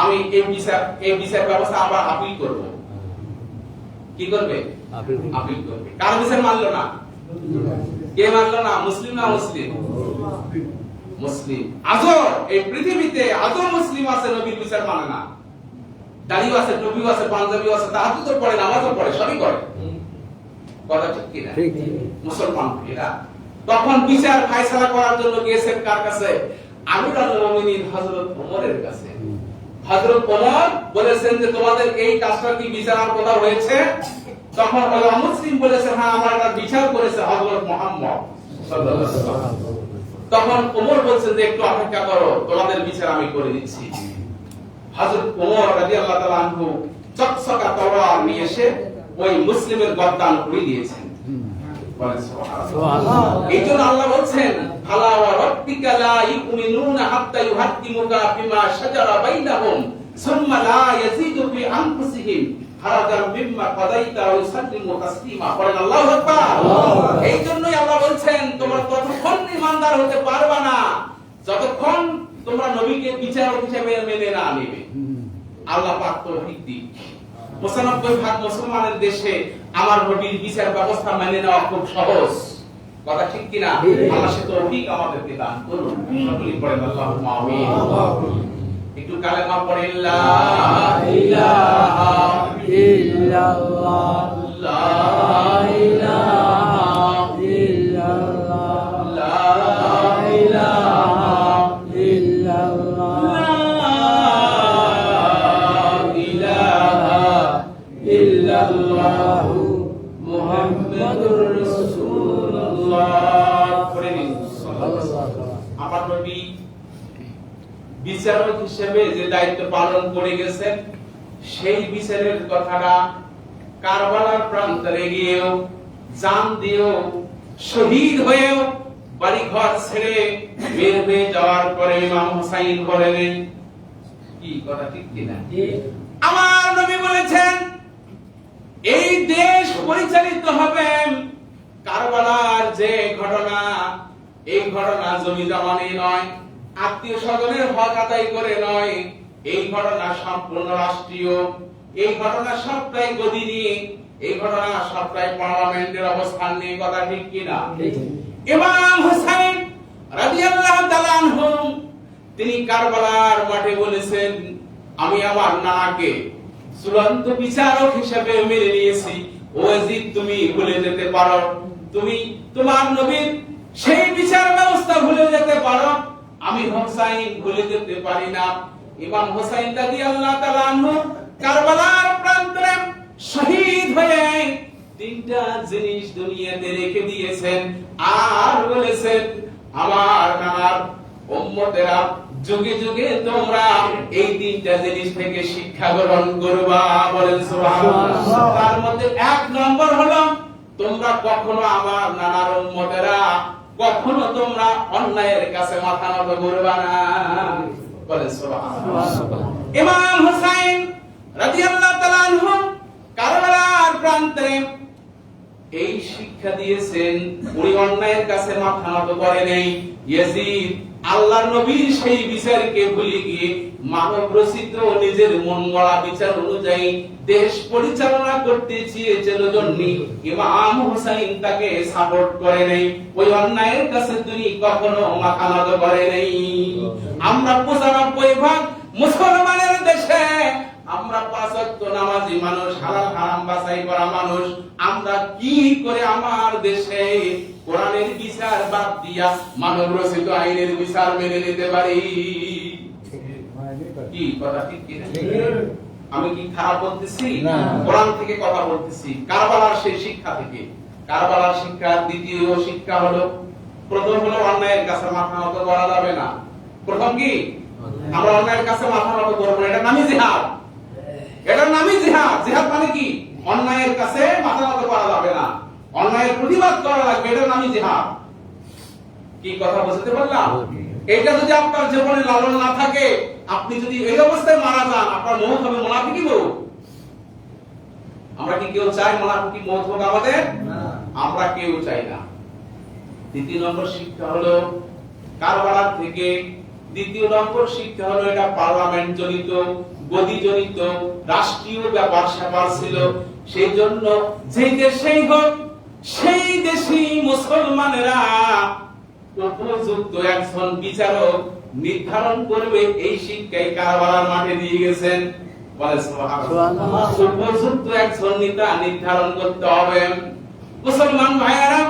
আমি এই বিচার এই বিচার ব্যবস্থা আবার আপিল করব। কি করবে? আপিল আপিল করবে। কার বিচার মানলো না? কে মানলো না? মুসলিম না মুসলিম? মুসলিম। আজও এই পৃথিবীতে আজও মুসলিম আছে নবীর বিচার মানে না। দাড়িও আছে টুপিও আছে পাঞ্জাবিও আছে তাহাজুদ তো পড়ে নামাজও পড়ে সবই করে কথা ঠিক কিনা? ঠিক মুসলমান এরা তখন বিচার ফায়সালা করার জন্য গিয়েছেন কার কাছে? আমিরুল মুমিনিন হযরত ওমরের কাছে। হযরত ওমর বলেছেন যে, তোমাদের এই কাজটা কি বিচার কথা হয়েছে? তখন ওই অমুসলিম বলেছে হ্যাঁ আমার এটা বিচার করেছে হযরত মুহাম্মদ তখন ওমর বলছেন যে, একটু অপেক্ষা করো, তোমাদের বিচার আমি করে দিচ্ছি। হযরত ওমর রাদিয়াল্লাহু তাআলা আনহু চকচকা তলোয়ার নিয়ে এসে ওই মুসলিমের গর্দান উড়িয়ে দিয়েছেন। এই জন্য আল্লাহ বলছেন ফালা ওয়া রাব্বিকা লা ইউমিনুনা হাত্তা ইউহাক্কিমুকা ফিমা শাজারা বাইনাহুম সুম্মা লা ইয়াজিদু ফি আনফুসিহিম হারাজান মিম্মা কাদাইতা ওয়া ইউসাল্লিমু তাসলিমা। বলেন আল্লাহু আকবার। এই জন্যই আল্লাহ বলছেন তোমরা ততক্ষণ হতে পারবা না যতক্ষণ তোমরা নবীকে বিচারক হিসেবে মেনে না নেবে। আল্লাহ পাক দিক। পঁচানব্বই ভাগ মুসলমানের দেশে আমার নবীর বিচার ব্যবস্থা মেনে নেওয়া খুব সহজ। কথা ঠিক কিনা? আল্লাহ সে তৌফিক আমাদেরকে দান করুন। সকলেই পড়েন আল্লাহুম্মা আমিন। একটু কালেমা পড়েন লা ইলাহা ইল্লাল্লাহ। লা ইলাহা হিসেবে যে দায়িত্ব পালন করে গেছেন সেই বিচারের কথাটা কারবালার প্রান্তরে গিয়েও জান দিয়েও শহীদ হয়েও বাড়ি ঘর ছেড়ে বের হয়ে যাওয়ার পরে ইমাম হুসাইন বলেন কি কথা ঠিক কিনা আমার নবী বলেছেন এই দেশ পরিচালিত হবে কারবালার যে ঘটনা এই ঘটনা জমি জমানি নয় আত্মীয় স্বজনের হক আদায় করে নয়। এই ঘটনা সম্পূর্ণ রাষ্ট্রীয়। এই ঘটনা সবটাই গদি নিয়ে এই ঘটনা সবটাই পার্লামেন্টের অবস্থান নিয়ে কথা ঠিক কিনা? ইমাম হুসাইন রাদিয়াল্লাহু তাআলা আনহু, তিনি কারবালার মাঠে বলেছেন, আমি আমার নানাকে চূড়ান্ত বিচারক হিসেবে মেনে নিয়েছি। ওয়াজিদ তুমি ভুলে যেতে পারো। তুমি তোমার নবীর সেই বিচার ব্যবস্থা ভুলে যেতে পারো। আমি হোসাইন ভুলে যেতে পারি না। ইমাম হোসাইন রাদিয়াল্লাহু তাআলা আনহু কারবালার প্রান্তরে শহীদ হয়ে তিনটা জিনিস দুনিয়াতে রেখে দিয়েছেন আর বলেছেন আমার নানার উম্মতেরা যুগে যুগে তোমরা এই তিনটা জিনিস থেকে শিক্ষা গ্রহণ করবা। বলেন সুবহানাল্লাহ। তার মধ্যে এক নম্বর হলো তোমরা কখনো আমার নানার উম্মতেরা কখনো তোমরা অন্যায়ের কাছে মাথা নত করবা না। বলেন ইমাম হুসাইন রাদিয়াল্লাহু তাআলা আনহু কারবালার প্রান্তরে এই শিক্ষা দিয়েছেন, উনি অন্যায়ের কাছে মাথা নত করে নেই। ইয়াজিদ আল্লাহর নবীর সেই বিচারকে ভুলে গিয়ে মানব রচিত নিজের মন গড়া বিচার অনুযায়ী দেশ পরিচালনা করতে চেয়েছিল জন্য ইমাম হুসাইন তাকে সাপোর্ট করে নেই। ওই অন্যায়ের কাছে তিনি কখনো মাথা নত করে নেই। আমরা পঁচানব্বই ভাগ মুসলমানের আমরা পাঁচ ওয়াক্ত নামাজি মানুষ হালাল হারাম বাছাই করা মানুষ আমরা কি করে আমার দেশে কোরআনের বিচার বাদ দিয়া মানব রচিত আইনের বিচার মেনে নিতে পারি? কি কথা ঠিক কি আমি কি খারাপ বলতেছি? কোরআন থেকে কথা বলতেছি। কারবালার সেই শিক্ষা থেকে। কারবালার শিক্ষা দ্বিতীয় শিক্ষা হলো প্রথম হলো অন্যায়ের কাছে মাথা নত করা যাবে না। প্রথম কি? আমরা অন্যায়ের কাছে মাথা নত করব না। এটা নামই জিহাদ। এটার নামই জিহাদ। জিহাদ মানে কি? অন্যায়ের কাছে মাথা নত করা যাবে না। অন্যায়ের প্রতিবাদ করা লাগবে এটার নামই জিহাদ। কি কথা বুঝতে পারলাম? এটা যদি আপনার জীবনে লালন না থাকে আপনি যদি এই অবস্থায় মারা যান আপনার মৌত হবে মোনাফিকি মৌত আমরা কি কেউ চাই মোনাফিকি মৌত হোক আমাদের? আমরা কেউ চাই না। দ্বিতীয় নম্বর শিক্ষা হলো কারবালার থেকে দ্বিতীয় নম্বর শিক্ষা হলো এটা পার্লামেন্ট জনিত গদি জনিত রাষ্ট্রীয় ব্যাপার স্যাপার ছিল। সেই জন্য যেই দেশেই হোক সেই দেশি মুসলমানেরা উপযুক্ত একজন বিচারক নির্ধারণ করবে এই শিক্ষাই কারবালার মাঠে দিয়ে গেছেন। উপযুক্ত একজন নেতা নির্ধারণ করতে হবে। মুসলমান ভাইয়েরা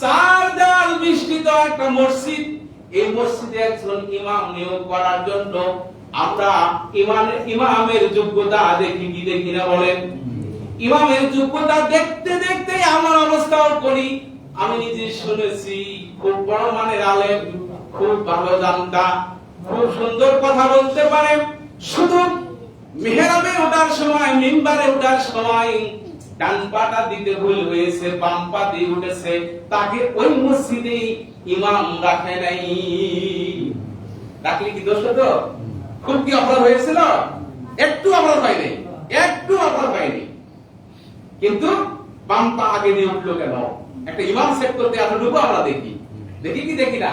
চার দেওয়াল বিস্তৃত একটা মসজিদ। এই মসজিদে একজন ইমাম নিয়োগ করার জন্য আমরা ইমানের ইমামের যোগ্যতা দেখি, কি দেখি না বলেন? ইমামের যোগ্যতা দেখতে দেখতে আমার অবস্থাও করি। আমি নিজে শুনেছি, খুব বড় মানের আলেম, খুব ভালো জানতা, খুব সুন্দর কথা বলতে পারে। শুধু মেহরাবে ওঠার সময়, মিম্বারে ওঠার সময় ডান পাটা দিতে ভুল হয়েছে, বাম পা দিয়ে উঠেছে, তাকে ওই মসজিদে ইমাম রাখে নাই। রাখলে কি দোষ হতো? খুব কি অপরাধ হয়েছিল একটু অপরাধ হয়নি। একটু অপরাধ হয়নি। কিন্তু বাম পা আগে দিয়ে উঠল কেন? একটা ইমাম সেট করতে এতটুকু আমরা দেখি। দেখি কি দেখি না?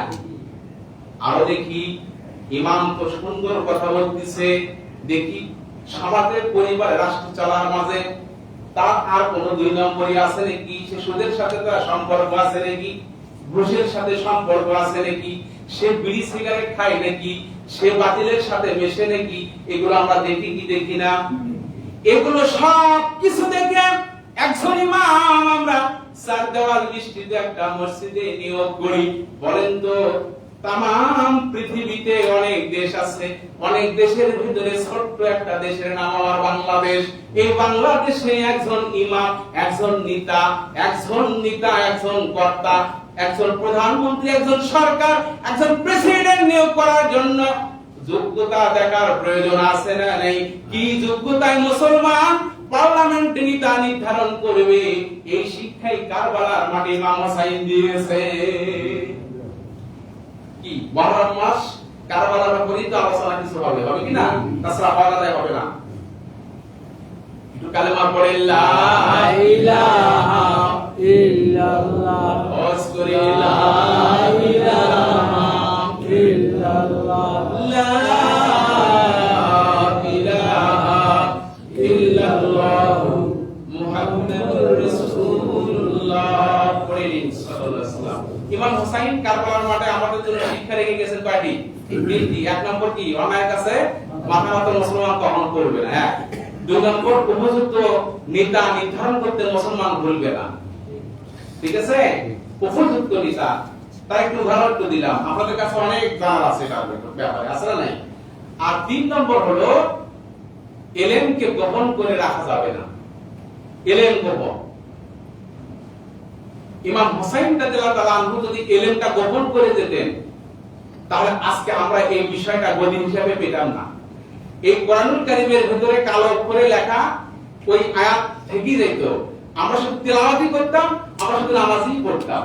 আরও দেখি, ইমাম তো সুন্দর কথা বলতেছে, দেখি সমাজের পরিবার রাষ্ট্র চালার মাঝে, তার আর কোন দুই নম্বরই আছে নাকি? সে সুদের সাথে তার সম্পর্ক আছে নাকি? ঘুষের সাথে সম্পর্ক আছে নাকি? সে বিড়ি সিগারেট খায় নাকি? সে বাতিলের সাথে মেশে নাকি? এগুলো আমরা দেখি কি দেখি না? এগুলো সব কিছু দেখে একজন ইমাম আমরা চার দেওয়াল বৃষ্টিতে একটা মসজিদে নিয়োগ করি। বলেন তো তাম পৃথিবীতে অনেক দেশ আছে, অনেক দেশের ভিতরে ছোট্ট একটা দেশের নাম আমার বাংলাদেশ। এই বাংলাদেশে একজন ইমাম, একজন নেতা একজন নেতা, একজন কর্তা একজন প্রধানমন্ত্রী, একজন সরকার, একজন প্রেসিডেন্ট নিয়োগ করার জন্য যোগ্যতা দেখার প্রয়োজন আছে না নেই? কি যোগ্যতায় মুসলমান পার্লামেন্টে নির্ধারণ করবে? এই শিক্ষাই কারবালার মাঠে ইমাম হোসাইন দিয়েছে। কি, মহরম মাস? কারবালার তো আলোচনা কিছু হবে হবে হবে না। একটু কালেমা পড়ে জন্য শিক্ষা রেখে গেছেন কয়টি? তিনটি। এক নম্বর কি? অন্যায়ের কাছে মাথা মাথা মুসলমান কখনো করবে না। এক। দুই উপযুক্ত নেতা নির্ধারণ করতে মুসলমান ভুলবে না। ঠিক আছে? উপযুক্ত নেতা, তার একটু উদাহরণ দিলাম। কাছে অনেক আছে এটার ব্যাপারে, আছে না নাই? আর তিন নম্বর হলো এলেমকে গোপন করে রাখা যাবে না। এলেম গোপন। ইমাম আনহু যদি এলেমটা গোপন করে যেতেন তাহলে আজকে আমরা এই বিষয়টা গদি হিসাবে পেতাম না। এই কোরআনুল কারীমের ভিতরে কালো অক্ষরে লেখা ওই আয়াত থেকেই যেত আমরা শুধু তেলাওয়াতই করতাম, আমরা শুধু নামাজই পড়তাম।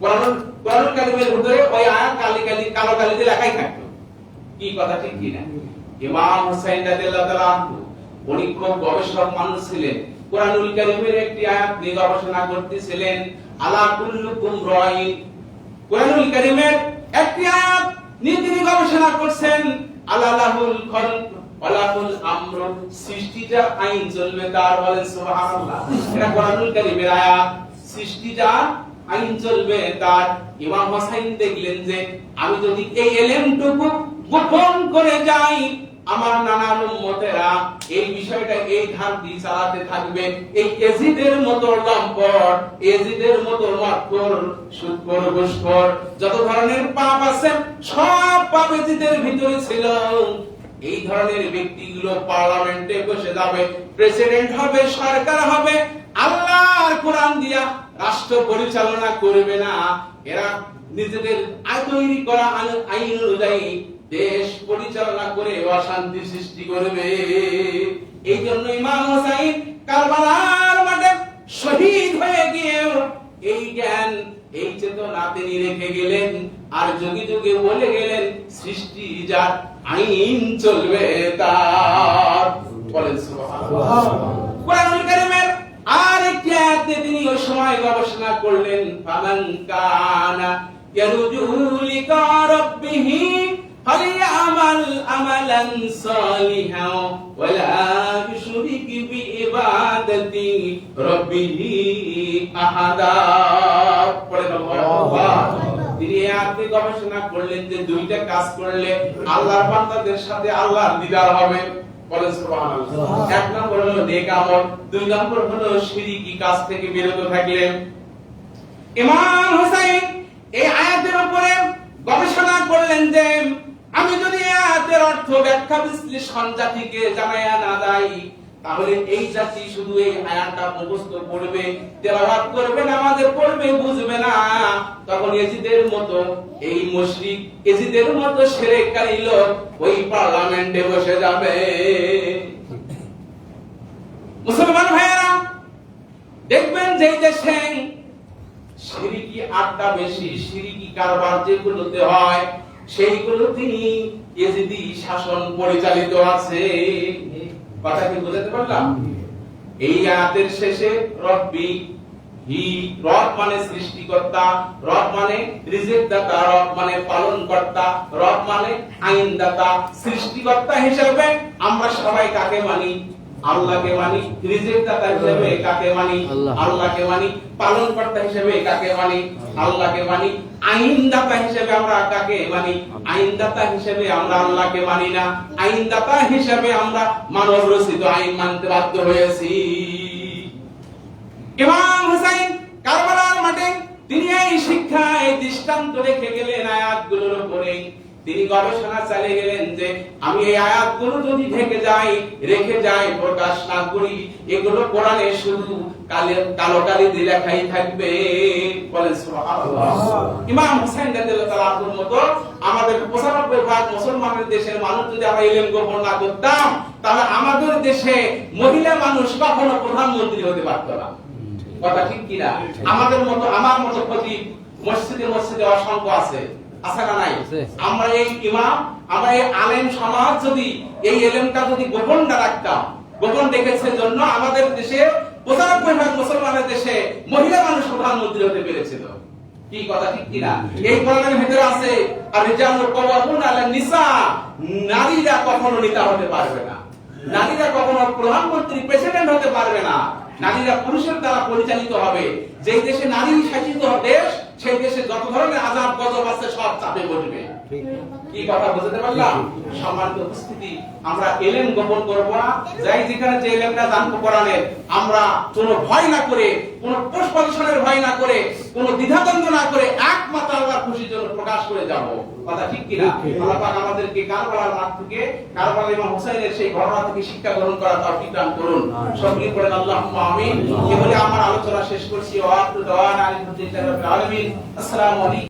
কোরআনুল কোরআনুল কারীমের ওই আয়াত কালি কালি, কালো কালিতে লেখাই থাকতো। কি কথা ঠিক কি না? ইমাম হুসাইন রাদিয়াল্লাহু তাআলা গবেষক মানুষ ছিলেন। কোরআনুল কারীমের একটি আয়াত নিয়ে গবেষণা করতেছিলেন, আলা কুল্লুকুম রাইন। কোরআনুল কারীমের একটি আয়াত নিয়ে তিনি গবেষণা করছেন আলালাহুল খলক ওয়ালাহুল আমর। সৃষ্টিটা আইন চলবে তার বলেন সুবহানাল্লাহ। এটা কোরআনুল কারীমের আয়াত। সৃষ্টিটা আইন চলবে তার ইমাম হোসাইন দেখলেন যে, আমি যদি এই এলেমটুকু গোপন করে যাই আমার নানার উম্মতেরা এই বিষয়টা এই দিয়ে চালাতে থাকবে। এই এজিদের মতো লম্পট, এজিদের মতো যত ধরনের পাপ আছে, সব পাপ এজিদের ভিতরে ছিল। এই ধরনের ব্যক্তিগুলো পার্লামেন্টে বসে যাবে, প্রেসিডেন্ট হবে, সরকার হবে, আল্লাহর কোরআন দিয়া রাষ্ট্র পরিচালনা করবে না। এরা নিজেদের তৈরি করা আইন অনুযায়ী দেশ পরিচালনা করে অশান্তি সৃষ্টি করবে। এই জন্য ইমাম হোসাইন কারবালার মাঠে শহীদ হয়ে গিয়েও এই জ্ঞান, এই চেতনা তিনি রেখে গেলেন আর যুগে যুগে বলে গেলেন, সৃষ্টি যার আইন চলবে তার। বলেন কোরআনুল আর একটি আয়াতে তিনি ওই সময় গবেষণা করলেন, ফামান কানা ইয়ারজু লিকা فليعمل عملا صالحا ولا يشرك بعبادة ربه أحدا পড়েন আল্লাহু আকবার। তিনি এই আয়াতে গবেষণা করলেন যে দুইটা কাজ করলে আল্লাহর বান্দাদের সাথে আল্লাহর দিদার হবে বলেন সুবহানাল্লাহ এক নম্বর হলো নেক আমল দুই নম্বর হলো শিরকি কাজ থেকে বিরত থাকলেন ইমাম হুসাইন এই আয়াতের উপরে গবেষণা করলেন যে আমি যদি আয়াতের অর্থ ব্যাখ্যা বিশ্লেষণ জাতিকে জানাইয়া না যাই তাহলে এই জাতি শুধু এই আয়াতটা মুখস্থ করবে তেলাওয়াত করবে, নামাজে পড়বে, বুঝবে না। তখন এজিদের মতো এই মুশরিক, এজিদের মতো শিরককারী লোক ওই পার্লামেন্টে বসে যাবে। মুসলমান ভাইয়েরা, দেখবেন যে দেশে সিরিকি আড্ডা বেশি, সিরিকি কারবার যেগুলোতে হয় সেইগুলোতেই ইয়েজিদি শাসন পরিচালিত আছে। কথা কি বুঝাতে পারলাম? এই আয়াতের শেষে রব্বি, হি রব মানে সৃষ্টিকর্তা, রব মানে রব মানে পালন কর্তা রব মানে আইন দাতা সৃষ্টিকর্তা হিসেবে আমরা সবাই কাকে মানি। আল্লাহকে মানি রিজিক দাতা হিসেবে কাকে মানি? আল্লাহকে মানি পালন কর্তা হিসেবে কাকে মানি? আল্লাহকে মানি আইনদাতা হিসেবে আমরা কাকে মানি? আইনদাতা হিসেবে আমরা আল্লাহকে মানি না। আইনদাতা হিসেবে আমরা মানব রচিত আইন মানতে বাধ্য হয়েছি। ইমাম হুসাইন কারবালার মাঠে তিনি এই শিক্ষা এই দৃষ্টান্ত রেখে গেলেন আয়াতগুলোর উপরে তিনি গবেষণা চালিয়ে গেলেন যে আমি এই আয়াতগুলো যদি ঢেকে যাই রেখে যাই প্রকাশ না করি এগুলো কোরআনে শুধু কালে কালো কালি দিয়ে লেখাই থাকবে। বলেন ইমাম হুসাইন রাদিয়াল্লাহু মতো আমাদের 95 ভাগ মুসলমানের দেশের মানুষ যদি আমরা ইলম গ্রহণ না করতাম তাহলে আমাদের দেশে মহিলা মানুষ কখনো প্রধানমন্ত্রী হতে পারতো না। কথা ঠিক কিনা? আমাদের মতো আমার মতো ক্ষতি মসজিদে মসজিদে অসংখ্য আছে। আছে না নাই। আমরা এই ইমাম আমরা এই আলেম সমাজ যদি এই এলেমটা যদি গোপন না রাখতাম গোপন রেখেছে জন্য আমাদের দেশে পঁচানব্বই ভাগ মুসলমানের দেশে মহিলা মানুষ প্রধানমন্ত্রী হতে পেরেছিল। কি কথা ঠিক কিনা এই কোরআনের ভিতরে আছে আর রিজালুল কাওয়ামুন আলা নিসা নারীরা কখনো নেতা হতে পারবে না। নারীরা কখনো প্রধানমন্ত্রী প্রেসিডেন্ট হতে পারবে না। নারীরা পুরুষের দ্বারা পরিচালিত হবে। যেই দেশে নারী শাসিত দেশ সেই দেশে যত ধরনের আজাব গজব আছে সব চাপে বসবে কি কথা বুঝতে পারলাম সম্মানিত উপস্থিতি। আমরা এলেম গোপন করব না। যাই যেখানে যে এলেমটা জানব কোরআনের আমরা কোনো ভয় না করে কোনো ভয় না করে কোনো দ্বিধাদ্বন্দ্ব না করে একমাত্র আল্লাহর খুশির জন্য প্রকাশ করে যাব। কথা ঠিক কিনা। আল্লাহ পাক আমাদেরকে কারবালার মাঠ থেকে ইমাম হুসাইনের সেই ঘটনা থেকে শিক্ষা গ্রহণ করা তৌফিক দান করুন। সকলে পড়েন আল্লাহুম্মা আমিন। এ বলে আমার আলোচনা শেষ করছি। ওয়া আখিরু দাওয়ানা আলহামদুলিল্লাহি রাব্বিল আলামিন। আসসালামু আলাইকুম।